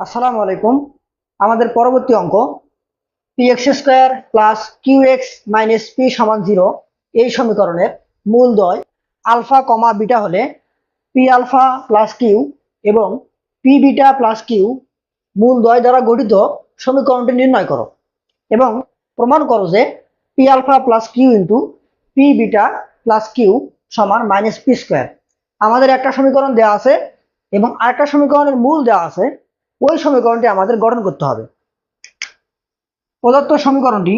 আসসালামু আলাইকুম। আমাদের পরবর্তী অঙ্ক P X square plus Q X minus P সমান জিরো এই সমীকরণের মূলদ্বয় আলফা কমা বিটা হলে পি আলফা প্লাস কিউ এবং পি বিটা প্লাস কিউ মূলদ্বয় দ্বারা গঠিত সমীকরণটি নির্ণয় করো এবং প্রমাণ করো যে P alpha plus Q into P beta plus Q সমান মাইনাস পি স্কোয়ার আমাদের একটা সমীকরণ দেওয়া আছে এবং আরেকটা সমীকরণের মূল দেওয়া আছে ওই সমীকরণটি আমাদের গঠন করতে হবে। প্রদত্ত সমীকরণটি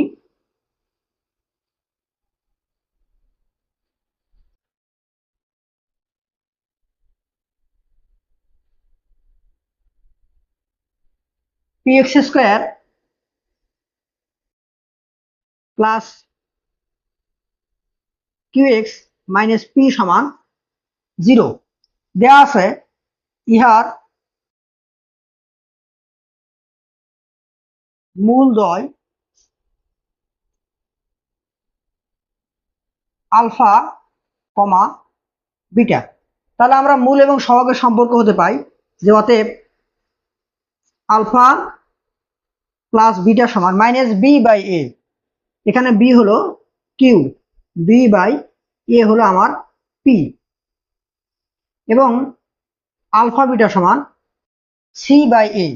P X square plus X minus P সমান জিরো দেওয়া আছে ইহার মূলদ্বয় আলফা কমা বিটা। তাহলে আমরা মূল এবং সহগের সম্পর্ক হতে পাই, যে অতএব আলফা প্লাস বিটা সমান মাইনাস বি বাই এ। এখানে বি হলো কিউ, বি বাই এ হলো আমার পি। এবং আলফা বিটা সমান সি বাই এ।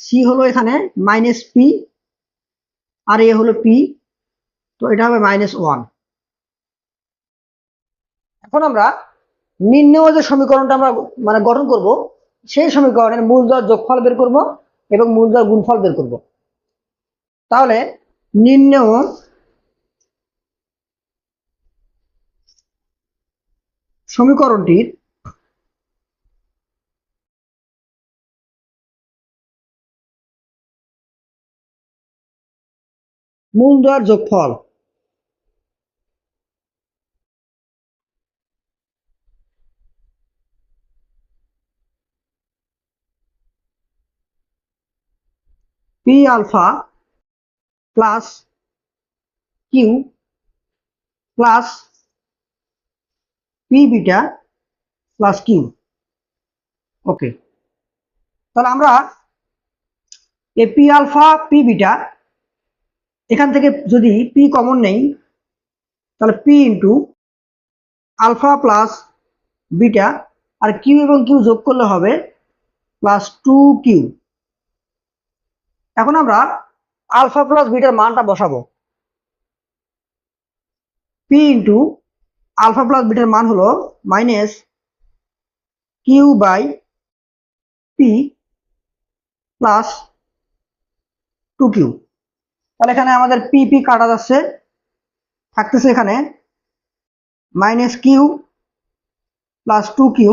সি হলো এখানে মাইনাস পি আর এ হলো পি তো এটা হবে মাইনাস ওয়ান এখন আমরা নির্ণয় যে সমীকরণটা আমরা মানে গঠন করব, সেই সমীকরণের মূলদর যোগফল বের করব এবং মূলদর গুণফল বের করব। তাহলে নির্ণয় সমীকরণটির মূলদর যোগফল। P alpha plus Q plus P beta plus Q. Okay. তাহলে আমরা এ পি আলফা পি বিটা এখান থেকে যদি পি কমন নেই, তাহলে P into alpha plus beta আর কিউ এবং কিউ যোগ করলে হবে প্লাস টু কিউ এখন আমরা আলফা প্লাস বিটার মানটা বসাবো। পি ইন্টু আলফা প্লাস বিটার মান হলো minus Q by P plus two Q তাহলে এখানে আমাদের পি পি কাটা যাচ্ছে। থাকতেছে এখানে minus Q plus two Q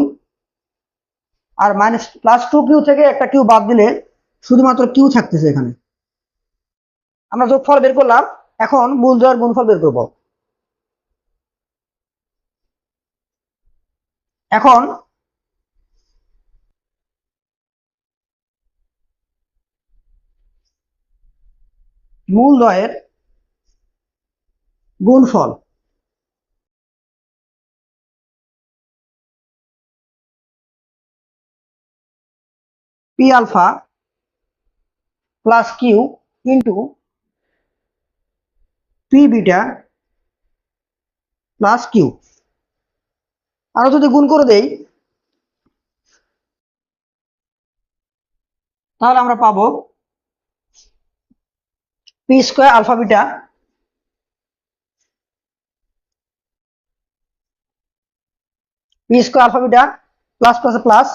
আর মাইনাস প্লাস টু কিউ থেকে একটা কিউ বাদ দিলে শুধুমাত্র কিউ থাকতেছে এখানে। আমরা যোগফল বের করলাম। এখন মূল জয়ের গুণফল বের করব। এখন মূলদয়ের গুণফল। P alpha plus Q into P beta plus Q আরও যদি গুণ করে দেই, তাহলে আমরা পাবো P square alpha beta P square alpha beta plus plus plus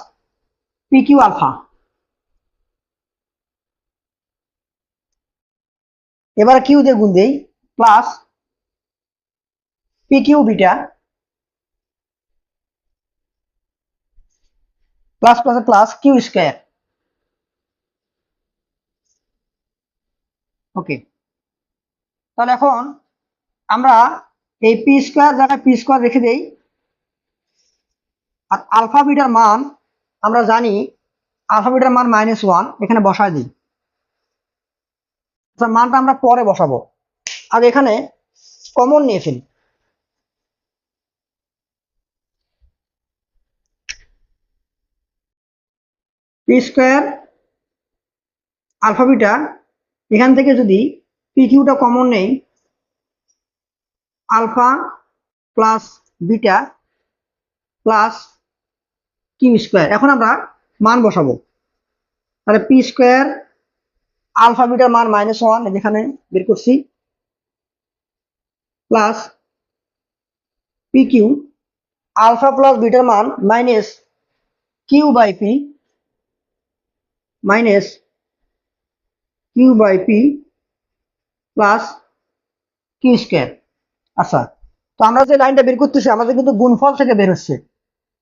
P Q alpha এবারে কিউ দিয়ে গুণ দেই plus P Q beta plus plus plus Q square okay. তাহলে এখন আমরা এই পি স্কোয়ার জায়গায় পি স্কোয়ার রেখে দেই। আর আলফা বিটার মান আমরা জানি আলফা বিটার মান মাইনাস ওয়ান এখানে বসায় দিই। মানটা আমরা পরে বসাবো। আর এখানে কমন নিয়ে ফেলি। পি স্কোয়ার আলফা বিটা এখান থেকে যদি পি কিউটা কমন নেই alpha plus beta plus Q square এখন আমরা মান বসাবো। তাহলে পি স্কোয়ার আলফা বিটার মান মাইনাস ওয়ান যেখানে বের করছি plus P Q alpha plus bitter মান minus Q by P minus Q by P plus Q square আচ্ছা তো আমরা যে লাইনটা বের করতেছি, আমাদের কিন্তু গুণফল থেকে বের হচ্ছে।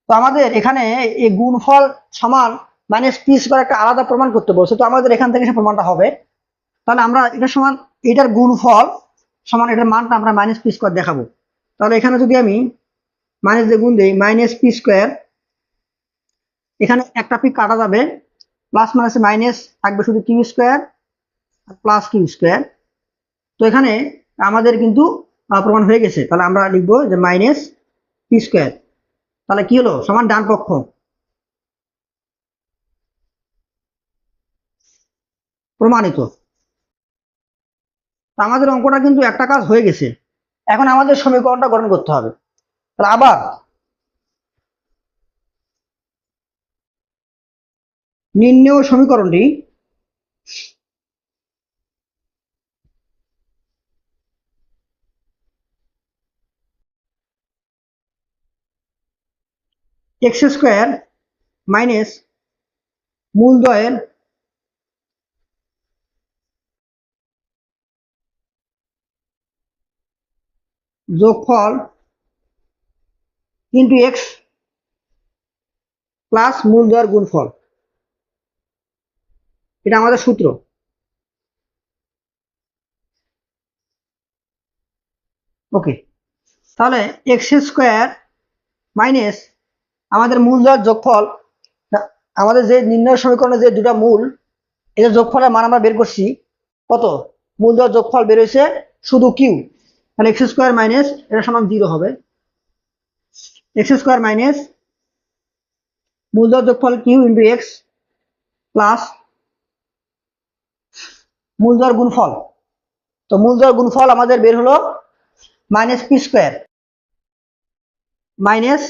তো আমাদের এখানে এই গুণফল সমান মাইনাস পি স্কোয়ার একটা আলাদা প্রমাণ করতে বলছে, তো আমাদের এখান থেকে সে প্রমাণটা হবে। তাহলে আমরা এটার সমান, এটার গুণফল সমান এটার মানটা আমরা মাইনাস পি স্কোয়ার দেখাবো। তাহলে এখানে যদি আমি মাইনাস দিয়ে গুণ দিই মাইনাস পি স্কোয়ার এখানে একটা পি কাটা যাবে প্লাস মাইনাসে মাইনাস থাকবে শুধু Q square plus Q square তো এখানে আমাদের কিন্তু প্রমাণ হয়ে গেছে। তাহলে আমরা লিখব যে মাইনাস পি স্কোয়ার তাহলে কি হলো? সমান ডান পক্ষ। প্রমাণিত। আমাদের অঙ্কটা কিন্তু একটা কাজ হয়ে গেছে। এখন আমাদের সমীকরণটা গঠন করতে হবে। তাহলে আবার নির্ণয় সমীকরণটি এক্স স্কোয়ার মাইনাস মূলদয়ের যোগফল ইন্টু এক্স প্লাস মূলদয়ের গুণফল। এটা আমাদের সূত্র। ওকে তাহলে এক্স স্কোয়ার মাইনাস আমাদের মূলদয়ের যোগফল আমাদের যে নির্ণয় সমীকরণে যে দুটা মূল এটা যোগফলের মান আমরা বের করছি। কত? মূল মূলদয়ের যোগফল বের হয়েছে শুধু কিউ তাহলে এক্স স্কোয়ার মাইনাস এটা সমান জিরো হবে। এক্স স্কোয়ার মাইনাস মূলদয়ের যোগফল কিউ ইন্টু এক্স প্লাস মূলদয়ের গুণফল। তো মূলদয়ের গুণফল আমাদের বের হলো minus P square minus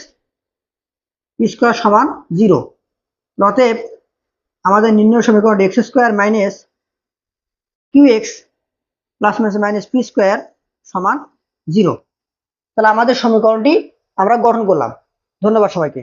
square সমান জিরো। অতএব আমাদের নির্ণয় সমীকরণ X square minus Q X plus minus P square সমান জিরো। তাহলে আমাদের সমীকরণটি আমরা গঠন করলাম। ধন্যবাদ সবাইকে।